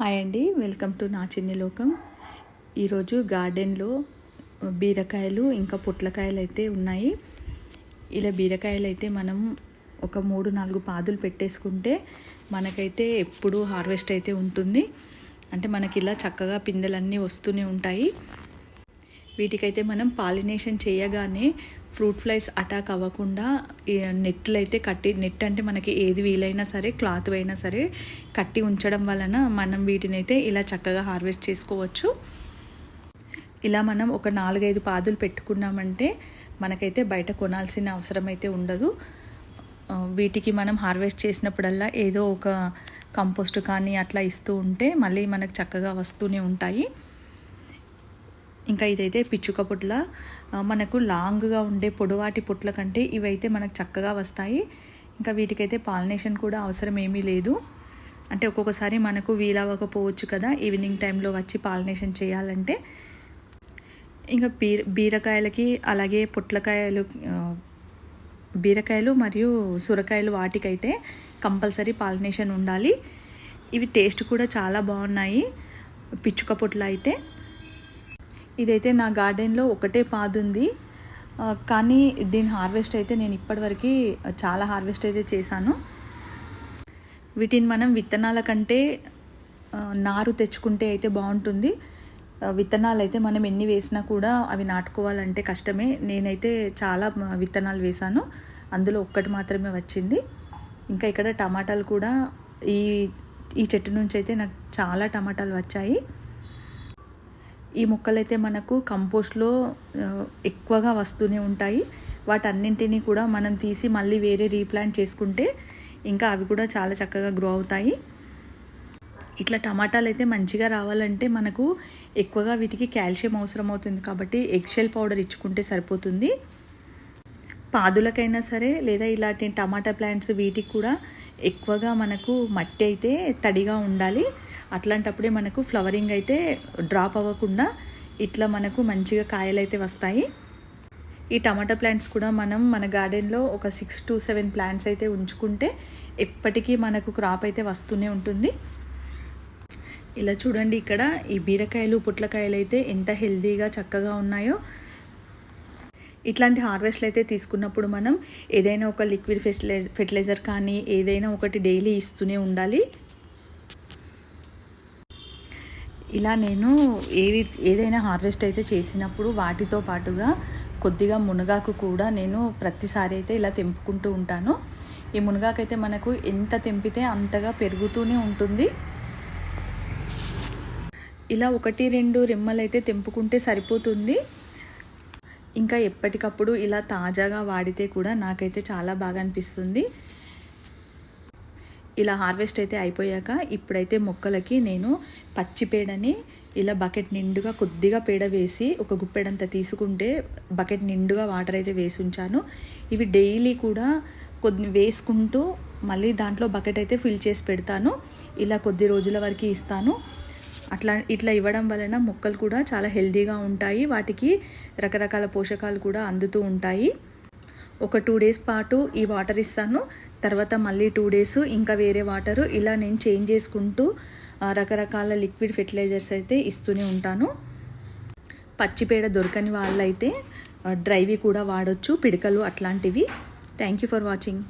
Hi అండి welcome to నా చిన్ని లోకం. ఈరోజు గార్డెన్లో బీరకాయలు ఇంకా పొట్లకాయలు అయితే ఉన్నాయి. ఇలా బీరకాయలు అయితే మనం ఒక మూడు నాలుగు పాదులు పెట్టేసుకుంటే మనకైతే ఎప్పుడు హార్వెస్ట్ అయితే ఉంటుంది. అంటే మనకి ఇలా చక్కగా పిందెలన్నీ వస్తూనే ఉంటాయి. వీటికైతే మనం పాలినేషన్ చేయగానే ఫ్రూట్ ఫ్లైస్ అటాక్ అవ్వకుండా నెట్లు అయితే కట్టి నెట్ అంటే మనకి ఏది వీలైనా సరే క్లాత్ అయినా సరే కట్టి ఉంచడం వలన మనం వీటిని అయితే ఇలా చక్కగా హార్వెస్ట్ చేసుకోవచ్చు. ఇలా మనం ఒక నాలుగైదు పాదులు పెట్టుకున్నామంటే మనకైతే బయట కొనాల్సిన అవసరం అయితే ఉండదు వీటికి మనం హార్వెస్ట్ చేసినప్పుడల్లా ఏదో ఒక కంపోస్ట్ కానీ అట్లా ఇస్తూ ఉంటే మళ్ళీ మనకు చక్కగా వస్తూనే ఉంటాయి. ఇంకా ఇదైతే పిచ్చుక పొట్ల మనకు లాంగ్గా ఉండే పొడవాటి పొట్ల కంటే ఇవైతే మనకు చక్కగా వస్తాయి. ఇంకా వీటికైతే పాలినేషన్ కూడా అవసరం ఏమీ లేదు. అంటే ఒక్కొక్కసారి మనకు వీలవ్వకపోవచ్చు కదా ఈవినింగ్ టైంలో వచ్చి పాలినేషన్ చేయాలంటే. ఇంకా బీర బీరకాయలకి అలాగే పొట్లకాయలు బీరకాయలు మరియు సొరకాయలు వాటికైతే కంపల్సరీ పాలినేషన్ ఉండాలి. ఇవి టేస్ట్ కూడా చాలా బాగున్నాయి. పిచ్చుక పొట్ల అయితే. ఇదైతే నా గార్డెన్లో ఒకటే పాదుంది. కానీ దీని హార్వెస్ట్ అయితే నేను ఇప్పటివరకు చాలా హార్వెస్ట్ అయితే చేశాను. వీటిని మనం విత్తనాల కంటే నారు తెచ్చుకుంటే అయితే బాగుంటుంది. విత్తనాలు అయితే మనం ఎన్ని వేసినా కూడా అవి నాటుకోవాలంటే కష్టమే. నేనైతే చాలా విత్తనాలు వేశాను. అందులో ఒక్కటి మాత్రమే వచ్చింది. ఇంకా ఇక్కడ టమాటాలు కూడా ఈ ఈ చెట్టు నుంచి అయితే నాకు చాలా టమాటాలు వచ్చాయి. ఈ మొక్కలైతే మనకు కంపోస్ట్లో ఎక్కువగా వస్తూనే ఉంటాయి. వాటన్నింటినీ కూడా మనం తీసి మళ్ళీ వేరే రీప్లాంట్ చేసుకుంటే ఇంకా అవి కూడా చాలా చక్కగా గ్రో అవుతాయి. ఇట్లా టమాటాలు అయితే మంచిగా రావాలంటే మనకు ఎక్కువగా వీటికి కాల్షియం అవసరం అవుతుంది కాబట్టి ఎగ్షెల్ పౌడర్ ఇచ్చుకుంటే సరిపోతుంది. పాదులకైనా సరే లేదా ఇలాంటి టమాటా ప్లాంట్స్ వీటికి కూడా ఎక్కువగా మనకు మట్టి అయితే తడిగా ఉండాలి. అట్లాంటప్పుడే మనకు ఫ్లవరింగ్ అయితే డ్రాప్ అవ్వకుండా ఇట్లా మనకు మంచిగా కాయలు అయితే వస్తాయి. ఈ టమాటా ప్లాంట్స్ కూడా మనం మన గార్డెన్లో ఒక సిక్స్ టు సెవెన్ ప్లాంట్స్ అయితే ఉంచుకుంటే ఎప్పటికీ మనకు క్రాప్ అయితే వస్తూనే ఉంటుంది. ఇలా చూడండి ఇక్కడ ఈ బీరకాయలు పుట్లకాయలు అయితే ఎంత హెల్తీగా చక్కగా ఉన్నాయో. ఇట్లాంటి హార్వెస్ట్లు అయితే తీసుకున్నప్పుడు మనం ఏదైనా ఒక లిక్విడ్ ఫెర్టిలైజర్ ఫెర్టిలైజర్ కానీ ఏదైనా ఒకటి డైలీ ఇస్తూనే ఉండాలి. ఇలా నేను ఏవి ఏదైనా హార్వెస్ట్ అయితే చేసినప్పుడు వాటితో పాటుగా కొద్దిగా మునగాకు కూడా నేను ప్రతిసారి అయితే ఇలా తెంపుకుంటూ ఉంటాను. ఈ మునగాకు అయితే మనకు ఎంత తెంపితే అంతగా పెరుగుతూనే ఉంటుంది. ఇలా ఒకటి రెండు రెమ్మలు అయితే తెంపుకుంటే సరిపోతుంది. ఇంకా ఎప్పటికప్పుడు ఇలా తాజాగా వాడితే కూడా నాకైతే చాలా బాగా అనిపిస్తుంది. ఇలా హార్వెస్ట్ అయితే అయిపోయాక ఇప్పుడైతే మొక్కలకి నేను పచ్చి పేడని ఇలా బకెట్ నిండుగా కొద్దిగా పేడ వేసి ఒక గుప్పెడంత తీసుకుంటే బకెట్ నిండుగా వాటర్ అయితే వేసి ఉంచాను. ఇవి డైలీ కూడా కొద్ది వేసుకుంటూ మళ్ళీ దాంట్లో బకెట్ అయితే ఫిల్ చేసి పెడతాను. ఇలా కొద్ది రోజుల వరకు ఇస్తాను. అట్లా ఇట్లా ఇవ్వడం వలన మొక్కలు కూడా చాలా హెల్దీగా ఉంటాయి. వాటికి రకరకాల పోషకాలు కూడా అందుతూ ఉంటాయి. ఒక టూ డేస్ పాటు ఈ వాటర్ ఇస్తాను. తర్వాత మళ్ళీ టూ డేస్ ఇంకా వేరే వాటరు. ఇలా నేను చేంజ్ చేసుకుంటూ రకరకాల లిక్విడ్ ఫెర్టిలైజర్స్ అయితే ఇస్తూనే ఉంటాను. పచ్చిపేడ దొరకని వాళ్ళైతే డ్రైవి కూడా వాడొచ్చు పిడకలు అట్లాంటివి. Thank you for watching.